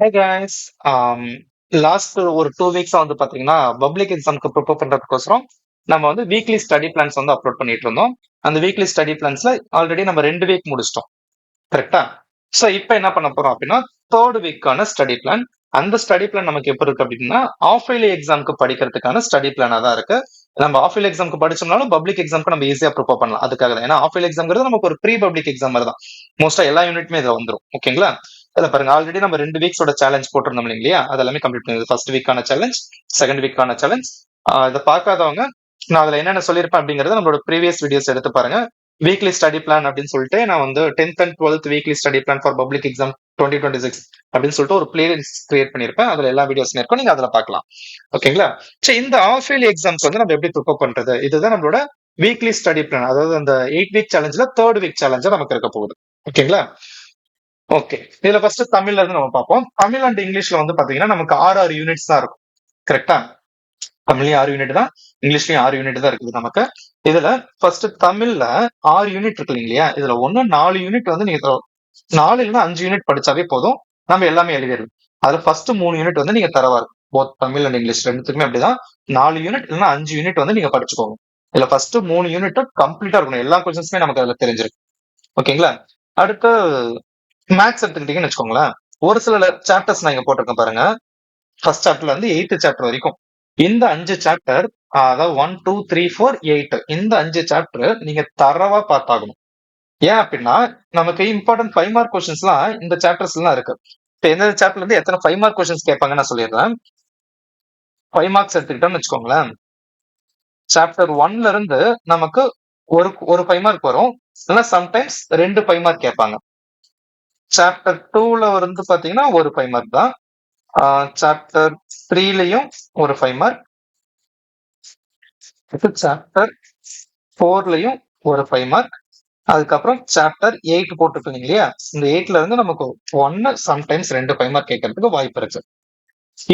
ஹே guys last ஒரு two வீக்ஸா வந்து பாத்தீங்கன்னா பப்ளிக் எக்ஸாம்க்கு ப்ரிப்பேர் பண்றதுக்கோசரம் நம்ம வந்து வீக்லி ஸ்டடி பிளான்ஸ் வந்து அப்லோட் பண்ணிட்டு இருந்தோம். அந்த வீக்லி ஸ்டடி பிளான்ஸ்ல ஆல்ரெடி நம்ம ரெண்டு வீக் முடிச்சிட்டோம். கரெக்டா ஸோ இப்போ என்ன பண்ண போறோம் அப்படின்னா தேர்ட் வீக்கான ஸ்டடி பிளான் அந்த ஸ்டடி பிளான் நமக்கு எப்போ இருக்கு அப்படின்னா ஆஃப் இயர்லி எக்ஸாம்க்கு படிக்கிறதுக்கான ஸ்டடி பிளானா தான் இருக்கு. நம்ம ஆஃப் இயர்லி எக்ஸாம்க்கு படிச்சோம்னாலும் பப்ளிக் எக்ஸாம்க்கு நம்ம ஈஸியா ப்ரிப்பேர் பண்ணலாம். அதுக்காக தான். ஏன்னா ஆஃப் இயர்லி எக்ஸாம்ங்கிறது நமக்கு ஒரு ப்ரீ பப்ளிக் எக்ஸாம் மாதிரி தான். மோஸ்டா எல்லா யூனிட்டுமே இதுல வந்துரும். ஓகேங்களா இதுல பாருங்க ஆல்ரெடி நம்ம ரெண்டு வீக்ஸோட சேலஞ்ச் போட்டிருந்தோம் இல்லையா அதெல்லாமே கம்ப்ளீட் பண்ணிடுது ஃபர்ஸ்ட் வீக்கான சேலஞ்ச் செகண்ட் வீக்கான சேலஞ்ச் இதை பார்க்காதவங்க நான் அதில் என்னென்ன சொல்லியிருப்பேன் அப்படிங்கறத நம்மளோட ப்ரீவியஸ் வீடியோஸ் எடுத்து பாருங்க. வீக்லி ஸ்டடி பிளான் அப்படின்னு சொல்லிட்டு நான் வந்து tenth and twelfth weekly study plan for public exam twenty twenty six அப்படின்னு சொல்லிட்டு ஒரு பிளேலிஸ்ட் கிரியேட் பண்ணிருப்பேன் அதுல எல்லா வீடியோஸ் இருக்கும். நீங்க அதுல பார்க்கலாம். ஓகேங்களா? சரி இந்த ஆஃப் இயர்லி எக்ஸாம்ஸ் வந்து நம்ம எப்படி ப்ரிப்பேர் பண்றது? இதுதான் நம்மளோட வீக்லி ஸ்டடி பிளான் அதாவது அந்த எயிட் வீக் சேலஞ்சில் தேர்ட் வீக் சேலஞ்சா நமக்கு இருக்க போகுது. ஓகேங்களா? ஓகே இதுல ஃபர்ஸ்ட் தமிழ்ல இருந்து நம்ம பார்ப்போம். தமிழ் அண்ட் இங்கிலீஷ்ல வந்து பாத்தீங்கன்னா நமக்கு ஆறு ஆறு யூனிட்ஸ் தான் இருக்கும். கரெக்டா தமிழ்லயும் ஆறு யூனிட் தான் இங்கிலீஷ்லயும் ஆறு யூனிட் தான் இருக்குது நமக்கு. இதுல ஃபர்ஸ்ட் தமிழ்ல ஆறு யூனிட் இருக்கு இல்லையா இதுல ஒண்ணு நாலு யூனிட் வந்து நீங்க தர- நாலு இல்லைன்னா அஞ்சு யூனிட் படிச்சாவே போதும். நம்ம எல்லாமே எழுதிடுவோம் அதுல ஃபர்ஸ்ட் மூணு யூனிட் வந்து நீங்க தரவா இருக்கும். போத் தமிழ் அண்ட் இங்கிலீஷ் ரெண்டுத்துக்குமே அப்படிதான். நாலு யூனிட் இல்லைன்னா அஞ்சு யூனிட் வந்து நீங்க படிச்சுக்கோங்க. இதுல ஃபர்ஸ்ட் மூணு யூனிட்டும் கம்ப்ளீட்டா இருக்கணும். எல்லா கொஸ்டின்ஸுமே நமக்கு அதுல தெரிஞ்சிருக்கு ஓகேங்களா அடுத்து மேக்ஸ் எடுத்துக்கிட்டீங்கன்னு வச்சுக்கோங்களேன். ஒரு சில சாப்டர்ஸ் நான் இங்க போட்டிருக்கேன் பாருங்க. ஃபர்ஸ்ட் சாப்டர்ல இருந்து எயித்து சாப்டர் வரைக்கும். இந்த அஞ்சு சாப்டர் அதாவது one two three four eight இந்த அஞ்சு சாப்டர் நீங்க தரவா பார்த்தாகணும். ஏன் அப்படின்னா நமக்கு இம்பார்ட்டன்ட் ஃபைவ் மார்க் கொஸ்டின்ஸ்லாம் இந்த சாப்டர்ஸ் எல்லாம் இருக்கு. இப்போ எந்த சாப்டர்ல இருந்து எத்தனை ஃபைவ் மார்க் கொஸ்டின்ஸ் கேட்பாங்க நான் சொல்லிடுறேன். ஃபைவ் மார்க்ஸ் எடுத்துக்கிட்டோம்னு வச்சுக்கோங்களேன். சாப்டர் ஒன்ல இருந்து நமக்கு ஒரு ஒரு ஃபைவ் மார்க் வரும். இல்லைன்னா சம்டைம்ஸ் ரெண்டு ஃபைவ் மார்க் கேட்பாங்க. சாப்டர் டூல வந்து பாத்தீங்கன்னா ஒரு ஃபைவ் மார்க் தான். சாப்டர் த்ரீலயும் ஒரு ஃபைவ் மார்க் சாப்டர் ஃபோர்லயும் ஒரு ஃபைவ் மார்க் அதுக்கப்புறம் சாப்டர் எயிட் போட்டுருக்கீங்க இல்லையா? இந்த எயிட்ல இருந்து நமக்கு ஒன்னு சம்டைம்ஸ் ரெண்டு ஃபைவ் மார்க் கேட்கறதுக்கு வாய்ப்பு இருக்கு.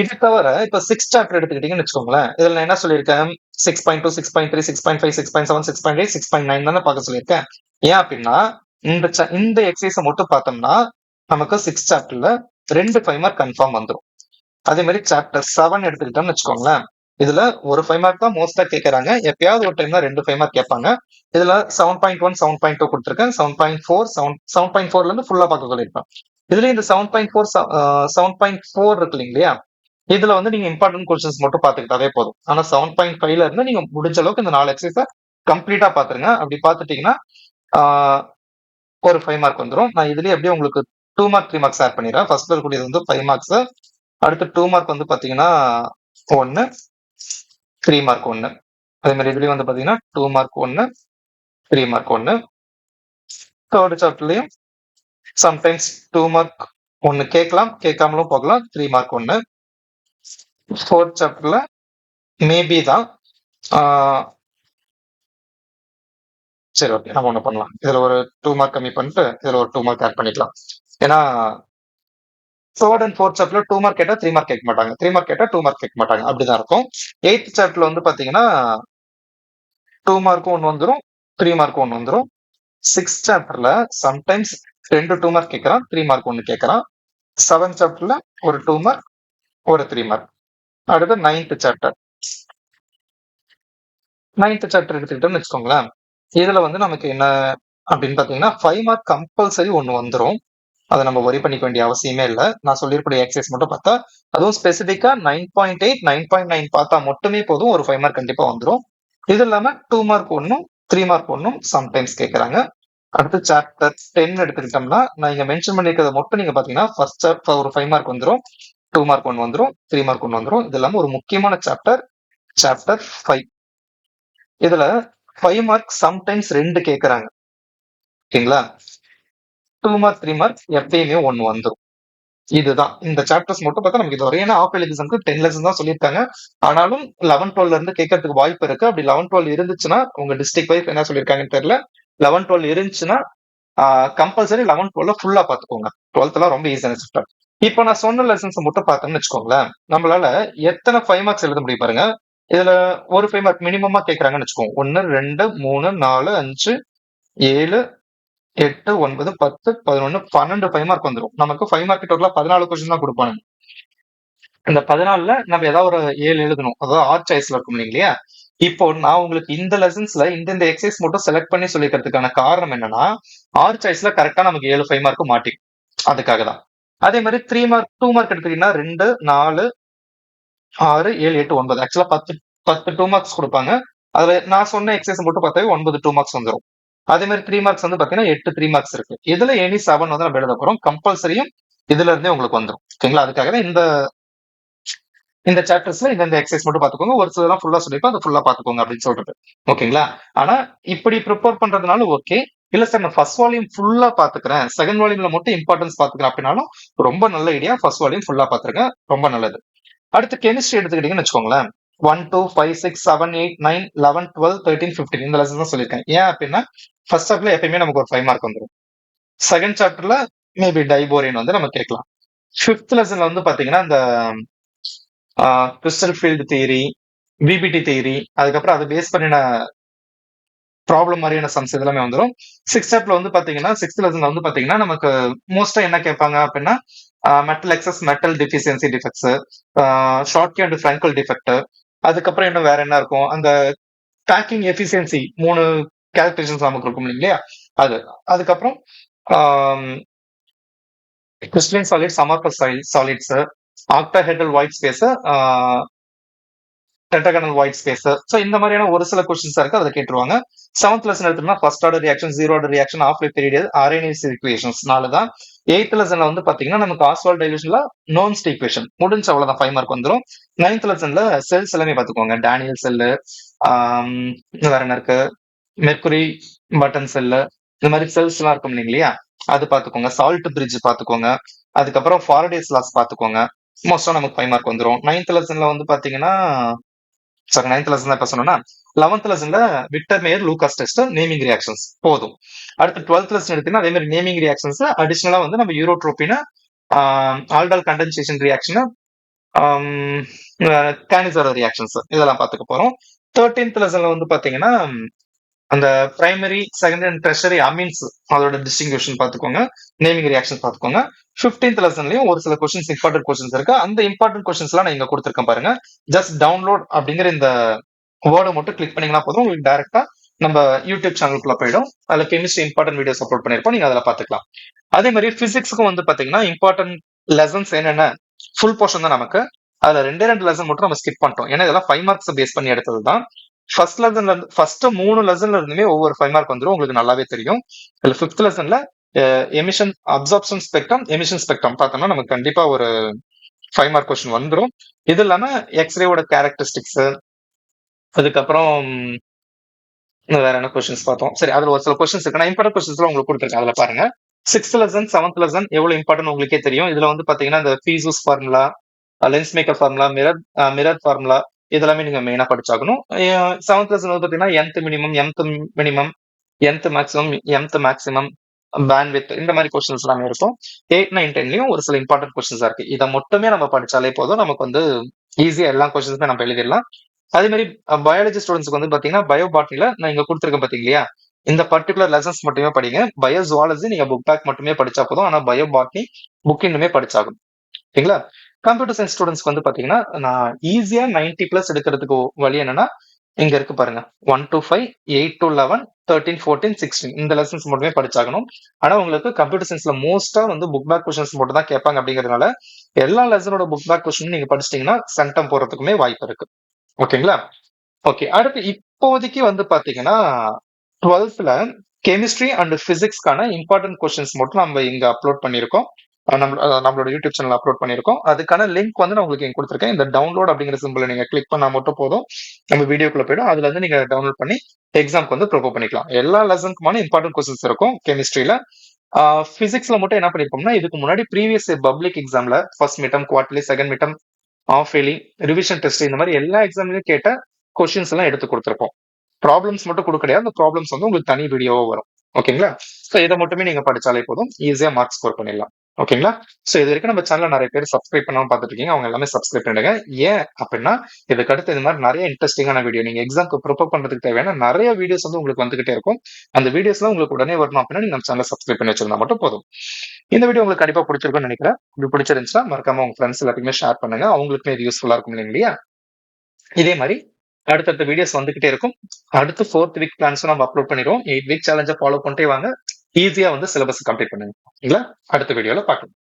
இது தவிர இப்ப சிக்ஸ் சாப்டர் எடுத்துக்கிட்டீங்கன்னு வச்சுக்கோங்களேன். இதுல நான் என்ன சொல்லியிருக்கேன்? Six point two six point three six point five six point seven six point eight six point nine தானே பார்க்க சொல்லியிருக்கேன். ஏன் அப்படின்னா இந்த இந்த எக்ஸசைஸை மட்டும் பார்த்தோம்னா நமக்கு சிக்ஸ் சாப்டர்ல ரெண்டு ஃபைவ் மார்க் கன்ஃபார்ம் வந்துடும் அதே மாதிரி சாப்டர் செவன் எடுத்துக்கிட்டோம்னு வச்சுக்கோங்களேன். இதுல ஒரு ஃபைவ் மார்க் தான் மோஸ்டா கேட்கறாங்க எப்பயாவது ஒரு டைம் தான் ரெண்டு ஃபைவ் மார்க் கேட்பாங்க. இதுல seven point one seven point two கொடுத்துருக்கேன். Seven point four seven seven point ஃபோர்ல இருந்து ஃபுல்லா பார்க்க சொல்லியிருப்பேன் இதுல இந்த seven point four seven point four இருக்கு இல்லையா இதுல வந்து நீங்க இம்பார்ட்டன்ட் கொஸ்டின்ஸ் மட்டும் பாத்துக்கிட்டாவே போதும். ஆனா செவன் பாயிண்ட் ஃபைவ்ல இருந்து நீங்க முடிஞ்ச அளவுக்கு இந்த நாலு எக்ஸசைஸை கம்ப்ளீட்டா பாத்துருங்க அப்படி பாத்துட்டீங்கன்னா ஒரு ஃபைவ் மார்க் வந்துடும் நான் இதுலேயே அப்படியே உங்களுக்கு two mark three marks add பண்ணிடுறேன். ஃபர்ஸ்ட் இருக்கக்கூடியது வந்து ஃபைவ் மார்க்ஸ் அடுத்து டூ மார்க் வந்து பார்த்தீங்கன்னா ஒன்று த்ரீ மார்க் ஒன்று அதே மாதிரி இதுலேயும் வந்து பார்த்தீங்கன்னா டூ மார்க் ஒன்று த்ரீ மார்க் ஒன்று தேர்ட் சாப்டர்லயும் சம்டைம்ஸ் டூ மார்க் ஒன்று கேட்கலாம். கேட்காமலும் போகலாம். த்ரீ மார்க் ஒன்று ஃபோர்த் சாப்டரில் மேபி தான். சரி ஓகே நம்ம ஒண்ணு பண்ணலாம். இதுல ஒரு டூ மார்க் கம்மி பண்ணிட்டு இதுல ஒரு டூ மார்க் ஆட் பண்ணிக்கலாம். ஏன்னா தேர்ட் அண்ட் ஃபோர்த் சாப்டர்ல டூ மார்க் கேட்டா த்ரீ மார்க் கேட்க மாட்டாங்க. த்ரீ மார்க் கேட்டா டூ மார்க் கேட்க மாட்டாங்க. அப்படிதான் இருக்கும். எயித் சாப்டர்ல வந்து பாத்தீங்கன்னா டூ மார்க்கும் ஒன்று வந்துடும் த்ரீ மார்க்கும் ஒன்று வந்துடும் சிக்ஸ் சாப்டர்ல சம்டைம்ஸ் ரெண்டு டூ மார்க் கேட்கறான் த்ரீ மார்க் ஒன்று கேட்கறான். செவன்த் சாப்டர்ல ஒரு டூ மார்க் ஒரு த்ரீ மார்க் அடுத்து நைன்த் சாப்டர் நைன்த் சாப்டர் எடுத்துக்கிட்டோம்னு வச்சுக்கோங்களேன். இதுல வந்து நமக்கு என்ன அப்படின்னு பாத்தீங்கன்னா ஃபைவ் மார்க் கம்பல்சரி ஒன்று வந்துடும் அதை நம்ம ஒரி பண்ணிக்க வேண்டிய அவசியமே இல்லை. நான் சொல்லியிருக்கூடிய எக்ஸசைஸ் மட்டும் பார்த்தா அதுவும் ஸ்பெசிஃபிக்கா nine point eight nine point nine பார்த்தா மட்டுமே போதும் ஒரு ஃபைவ் மார்க் கண்டிப்பா வந்துடும் இது இல்லாம டூ மார்க் ஒன்னும் த்ரீ மார்க் ஒன்னும் சம்டைம்ஸ் கேட்கறாங்க அடுத்து சாப்டர் டென் எடுத்துக்கிட்டோம்னா நான் இங்க மென்ஷன் பண்ணிருக்கிறத மட்டும் நீங்க பாத்தீங்கன்னா ஃபர்ஸ்ட் சாப்டர் ஒரு ஃபைவ் மார்க் வந்துடும் டூ மார்க் ஒன் வந்துடும் த்ரீ மார்க் ஒன் வந்துடும் இது இல்லாம ஒரு முக்கியமான சாப்டர் சாப்டர் ஃபைவ் இதுல ஃபைவ் மார்க் சம்டைம்ஸ் ரெண்டு கேட்கறாங்க ஓகேங்களா? டூ மார்க் த்ரீ மார்க் எப்பயுமே ஒன்னு வந்துடும் இதுதான். இந்த சாப்டர்ஸ் மட்டும் பார்த்தா நமக்கு இது வரையும் ஆஃப் எலிசனுக்கு டென் லெசன் தான் சொல்லியிருக்காங்க. ஆனாலும் லெவன் டுவெல்ல இருந்து கேட்கறதுக்கு வாய்ப்பு இருக்கு. அப்படி லெவன் டுவெல் இருந்துச்சுன்னா உங்க டிஸ்ட்ரிக்ட் வைஸ் என்ன சொல்லியிருக்காங்கன்னு தெரியல. லெவன் டுவெல் இருந்துச்சுன்னா கம்பல்சரி லெவன் டுவெல்ல ஃபுல்லா பாத்துக்கோங்க. டுவெல்த்லாம் ரொம்ப ஈஸியான சாப்டர் இப்போ நான் சொன்ன லெசன்ஸ் மட்டும் பார்த்தோம்னு வச்சுக்கோங்களேன். நம்மளால எத்தனை ஃபைவ் மார்க்ஸ் எழுத முடியும் பாருங்க. இதுல ஒரு ஃபைவ் மார்க் மினிமமா கேட்கறாங்கன்னு வச்சுக்கோங்க. ஒன்னு ரெண்டு மூணு நாலு அஞ்சு ஏழு எட்டு ஒன்பது பத்து பதினொன்னு பன்னெண்டு ஃபைவ் மார்க் வந்துடும் நமக்கு ஃபைவ் மார்க் டோட்டலா பதினாலு கொஸ்டின் தான் கொடுப்பாங்க இந்த பதினாலுல நம்ம ஏதாவது ஒரு ஏழு எழுதணும். அதாவது ஆர்ட் சாய்ஸ்ல இருக்கும் இல்லையா இப்போ நான் உங்களுக்கு இந்த லெசன்ஸ்ல இந்த இந்த எக்ஸசைஸ் மட்டும் செலக்ட் பண்ணி சொல்லிக்கிறதுக்கான காரணம் என்னன்னா ஆர்ட் சாய்ஸ்ல கரெக்டா நமக்கு ஏழு ஃபைவ் மார்க்கு மாட்டிக்கும். அதுக்காக தான் அதே மாதிரி த்ரீ மார்க் டூ மார்க் எடுத்துக்கிட்டீங்கன்னா ரெண்டு நாலு ஆறு ஏழு எட்டு ஒன்பது. ஆக்சுவலா பத்து பத்து டூ மார்க்ஸ் கொடுப்பாங்க. அதுல நான் சொன்ன எக்ஸசைஸ் மட்டும் பார்த்தாவே ஒன்பது டூ மார்க்ஸ் வந்துடும் அதே மாதிரி த்ரீ மார்க்ஸ் வந்து பாத்தீங்கன்னா எட்டு த்ரீ மார்க்ஸ் இருக்கு. இதுல எனி செவன் வந்து நம்ம எழுத போறோம். கம்பல்சரியும் இதுல இருந்தே உங்களுக்கு வந்துடும் ஓகேங்களா அதுக்காக தான் இந்த இந்த சாப்டர்ஸ்ல இந்த எக்ஸசைஸ் மட்டும் பாத்துக்கோங்க ஒரு சிலலாம் ஃபுல்லா சொல்லிப்போம் அதை ஃபுல்லா பாத்துக்கோங்க அப்படின்னு சொல்றது. ஓகேங்களா ஆனா இப்படி ப்ரிப்பேர் பண்றதுனால ஓகே இல்ல சார் நான் ஃபர்ஸ்ட் வால்யூம் ஃபுல்லா பாத்துக்கிறேன் செகண்ட் வால்யூம்ல மட்டும் இம்பார்ட்டன்ஸ் பாத்துக்கிறேன் அப்படின்னாலும் ரொம்ப நல்ல ஐடியா ஃபர்ஸ்ட் வால்யூம் ஃபுல்லா பாத்துருங்க ரொம்ப நல்லது. அடுத்து கெமிஸ்ட்ரி எடுத்துக்கிட்டீங்கன்னு வச்சுக்கோங்களேன். One two five six seven eight nine eleven twelve thirteen fifteen இந்த லெசன் தான் சொல்லியிருக்கேன். ஏன் அப்படின்னா ஃபர்ஸ்ட் சாப்டர்ல எப்பயுமே நமக்கு ஒரு ஃபைவ் மார்க் வந்துடும் செகண்ட் சாப்டர்ல மேபி டைபோரின் வந்து நம்ம கேட்கலாம். ஃபிஃப்த் லெசன்ல வந்து பாத்தீங்கன்னா இந்த crystal field theory VBT theory அதுக்கப்புறம் அதை பேஸ் பண்ணின ப்ராப்ளம் மாதிரியான சம்ஸ் இதெல்லாமே வந்துடும் சிக்ஸ் ஸ்டெப்ல வந்து பாத்தீங்கன்னா சிக்ஸ்த் லெசன்ல வந்து பாத்தீங்கன்னா நமக்கு மோஸ்டா என்ன கேட்பாங்க அப்படின்னா metal excess metal deficiency defects Schottky and Frenkel defect அதுக்கப்புறம் இன்னும் வேற என்ன இருக்கும்? அந்த பேக்கிங் எஃபிஷியன்சி மூணு கேல்குலேஷன்ஸ் நமக்கு இருக்கும் இல்லையா அது. அதுக்கப்புறம் crystalline solids amorphous solids octahedral void space tetrahedral void space so இந்த மாதிரியான ஒரு சில கொஸ்டின்ஸ் இருக்கு அதை கேட்டுருவாங்க. செவன்த் லெசன் எடுத்தோம்னா first order reaction zero order reaction half period Arrhenius equations நாலு தான். எயித் லெசன்ல வந்து பாத்தீங்கன்னா நமக்கு ஆஸ்வால் டைலூஷன்ல நோன்ஸ்ட் இக்குவேஷன் முடிஞ்ச அவ்வளவுதான் ஃபைவ் மார்க் வந்துடும் நைன்த் லெசன்ல செல்ஸ் எல்லாமே பாத்துக்கோங்க. டேனியல் செல்லு வேற என்ன இருக்கு? மெர்குரி பட்டன் செல்லு இந்த மாதிரி செல்ஸ் எல்லாம் இருக்கும் இல்லையா அது பாத்துக்கோங்க. சால்ட் பிரிட்ஜ் பாத்துக்கோங்க. அதுக்கப்புறம் ஃபாரடேஸ் லாஸ் பாத்துக்கோங்க. மோஸ்டா நமக்கு ஃபைவ் மார்க் வந்துடும் நைன்த் லெசன்ல வந்து பாத்தீங்கன்னா சாரி நைன்த் லெசன் தான் இப்ப சொன்னா eleventh லெசன்ல Victor Meyer Lucas test naming reactions போதும். அடுத்து டுவெல்த் லெசன் எடுத்தீங்கன்னா அதே மாதிரி நேமிங் ரியாக்ஷன்ஸ் அடிஷனலா வந்து நம்ம urotropine aldol condensation reaction Cannizzaro reactions இதெல்லாம் பார்த்துக்க போறோம். தேர்டீன்த் லெசன்ல வந்து பாத்தீங்கன்னா அந்த primary secondary and tertiary amines அதோட டிஸ்டிங்யூஷன் பாத்துக்கோங்க நேமிங் ரியாக்ஷன் பாத்துக்கோங்க ஃபிஃப்டீன்த் லெசன்லயும் ஒரு சில கொஸ்டின்ஸ் இம்பார்ட்டன்ட் கொஸ்டின்ஸ் இருக்கு. அந்த இம்பார்ட்டன்ட் கொஸ்டின்ஸ் எல்லாம் நான் இங்க கொடுத்துருக்கேன் பாருங்க. ஜஸ்ட் டவுன்லோட் அப்படிங்கிற இந்த வேர்டை மட்டும் கிளிக் பண்ணீங்கன்னா போதும். உங்களுக்கு டேரக்டா நம்ம யூடியூப் சேனலுக்குள்ள போயிடும். அதுல கெமிஸ்ட்ரி இம்பார்ட்டன்ட் வீடியோஸ் அப்லோட் பண்ணிருப்போம் நீங்க அதில் பாத்துக்கலாம் அதே மாதிரி பிசிக்ஸ்க்கும் வந்து பாத்தீங்கன்னா இம்பார்ட்டன்ட் லெசன்ஸ் என்னென்ன? ஃபுல் போர்ஷன் தான் நமக்கு. அதுல ரெண்டே ரெண்டு லெசன் மட்டும் நம்ம ஸ்கிப் பண்ணிட்டோம். ஏன்னா இதெல்லாம் ஃபைவ் மார்க்ஸ் பேஸ் பண்ணி எடுத்தது தான் ஃபர்ஸ்ட் லெசன்ல இருந்து ஃபர்ஸ்ட் மூணு லெசன்ல இருந்துமே ஒவ்வொரு ஃபைவ் மார்க் வந்துடும் உங்களுக்கு நல்லாவே தெரியும். இதுல fifth லெசன்ல emission absorption spectrum emission spectrum பார்த்தோம்னா நமக்கு கண்டிப்பா ஒரு ஃபைவ் மார்க் கொஸ்டின் வந்துடும் இது இல்லாம எக்ஸ்ரேவோட கேரக்டரிஸ்டிக்ஸ் அதுக்கப்புறம் வேற என்ன கொஸ்டின்ஸ் பார்த்தோம்? சரி அதுல ஒரு சில கொஸ்டின்ஸ் இருக்கு. நான் இம்பார்ட்டன் கொஸ்டின்ஸ் உங்களுக்கு கொடுத்துருக்கேன். அதுல பாருங்க. சிக்ஸ்த் லெசன் செவன்த் லெசன் எவ்வளவு இம்பார்ட்டன் உங்களுக்கே தெரியும். இதுல வந்து பாத்தீங்கன்னா இந்த ஃபீசூஸ் formula lens maker formula mirror mirror formula இதெல்லாமே நீங்க மெயினா படிச்சாகணும். செவன்த் லெசன் வந்து பாத்தீங்கன்னா nth minimum mth minimum nth maximum mth maximum band width இந்த மாதிரி கொஸ்டின்ஸ் எல்லாமே இருக்கும். எயிட் நைன் டென்லயும் ஒரு சில இம்பார்ட்டன்ட் கொஸ்டின்ஸ் இருக்கு. இதை மட்டுமே நம்ம படிச்சாலே போதும். நமக்கு வந்து ஈஸியா எல்லா கொஸ்டின்ஸுமே நம்ம எழுதிடலாம். அதே மாதிரி பயாலஜி ஸ்டூடெண்ட்ஸ்க்கு வந்து பாத்தீங்கன்னா பயோ பாட்டில நான் இங்க கொடுத்துருக்கேன் பாத்தீங்களா? இந்த பர்டிகுலர் லெசன்ஸ் மட்டுமே படிங்க. பயோ ஜுவாலஜி நீங்க புக் பேக் மட்டுமே படிச்சா போதும். ஆனா பயோ பாட்னி புக் இன்னுமே படிச்சாகும் ஓகேங்களா கம்ப்யூட்டர் சயின்ஸ் ஸ்டூடெண்ட்ஸ்க்கு வந்து பாத்தீங்கன்னா நான் ஈஸியா நைன்டி பிளஸ் எடுக்கிறதுக்கு வழி என்னன்னா இங்க இருக்கு பாருங்க. One two five eight to eleven thirteen fourteen sixteen இந்த லெசன்ஸ் மட்டுமே படிச்சாகணும். ஆனா உங்களுக்கு கம்ப்யூட்டர் சயின்ஸ்ல மோஸ்டா வந்து புக் பேக் கொஸ்டின்ஸ் மட்டும் தான் கேட்பாங்க அப்படிங்கறதுனால எல்லா லெசனோட புக் பேக் கொஸ்டின் நீங்க படிச்சிட்டீங்கன்னா சென்டம் போறதுக்குமே வாய்ப்பு இருக்கு. ஓகேங்களா? ஓகே அடுத்து இப்போதைக்கு வந்து பாத்தீங்கன்னா டுவெல்த்ல கெமிஸ்ட்ரி அண்ட் பிசிக்ஸ்க்கான இம்பார்ட்டன்ட் கொஸ்டின்ஸ் மட்டும் நம்ம இங்க அப்லோட் பண்ணியிருக்கோம். நம்மளோட யூடியூப் சேனல் அப்லோட் பண்ணிருக்கோம் அதுக்கான லிங்க் வந்து நான் உங்களுக்கு கொடுத்துருக்கேன். இந்த டவுன்லோட் அப்படிங்கிற சிம்பிள் நீங்க கிளிக் பண்ணா மட்டும் போதும். நம்ம வீடியோக்குள்ள போயிடும். அதுல இருந்து நீங்க டவுன்லோட் பண்ணி எக்ஸாம்க்கு வந்து ப்ரிப்பேர் பண்ணிக்கலாம். எல்லா லெசனுக்குமான இம்பார்ட்டன்ட் கொஸ்டின்ஸ் இருக்கும் கெமிஸ்ட்ரியில பிசிக்ஸ்ல மட்டும் என்ன பண்ணிருப்போம்னா இதுக்கு முன்னாடி ப்ரீவியஸ் பப்ளிக் எக்ஸாம்ல first midterm quarterly second midterm half yearly revision test இந்த மாதிரி எல்லா எக்ஸாம்லயும் கேட்ட கொஸ்டின்ஸ் எல்லாம் எடுத்து கொடுத்துருப்போம். ப்ராப்ளம்ஸ் மட்டும் கொடுக்க கிடையாது. அந்த ப்ராப்ளம்ஸ் வந்து உங்களுக்கு தனி வீடியோவோ வரும். ஓகேங்களா ஸோ இதை மட்டுமே நீங்க படிச்சாலே போதும். ஈஸியா மார்க் ஸ்கோர் பண்ணிடலாம். ஓகேங்களா ஸோ இது வரைக்கும் நம்ம சேனல் நிறைய பேர் சப்ஸ்கிரைப் பண்ணாம பார்த்துட்டு இருக்கீங்க அவங்க எல்லாமே சப்ஸ்கிரைப் பண்ணுங்க ஏன் அப்படின்னா இதுக்கு அடுத்து இந்த மாதிரி நிறைய இன்ட்ரெஸ்டிங்கான வீடியோ நீங்க எக்ஸாம்க்கு ப்ரிப்பேர் பண்றதுக்கு தேவையான நிறைய வீடியோஸ் வந்து உங்களுக்கு வந்துகிட்டே இருக்கும். அந்த வீடியோஸ்லாம் உங்களுக்கு உடனே வரணும் அப்படின்னா நீங்க நம்ம சேனல் சப்ஸ்கிரைப் பண்ணி வச்சிருந்தா மட்டும் போதும். இந்த வீடியோ உங்களுக்கு கண்டிப்பா பிடிச்சிருக்கும்னு நினைக்கிறேன். இப்படி பிடிச்சிருந்துச்சுன்னா மறக்காம உங்க ஃப்ரெண்ட்ஸ் எல்லாத்தையுமே ஷேர் பண்ணுங்க. அவங்களுக்குமே இது யூஸ்ஃபுல்லா இருக்கும் இல்லையா இதே மாதிரி அடுத்தடுத்த வீடியோஸ் வந்துகிட்டே இருக்கும். அடுத்து ஃபோர்த் வீக் பிளான்ஸும் நம்ம அப்லோட் பண்ணிடுவோம். எயிட் வீக் சேலஞ்சை ஃபாலோ பண்ணிட்டே வாங்க. ஈஸியா வந்து சிலபஸ் கம்ப்ளீட் பண்ணுங்க. ஓகேங்களா அடுத்த வீடியோல பார்க்கலாம்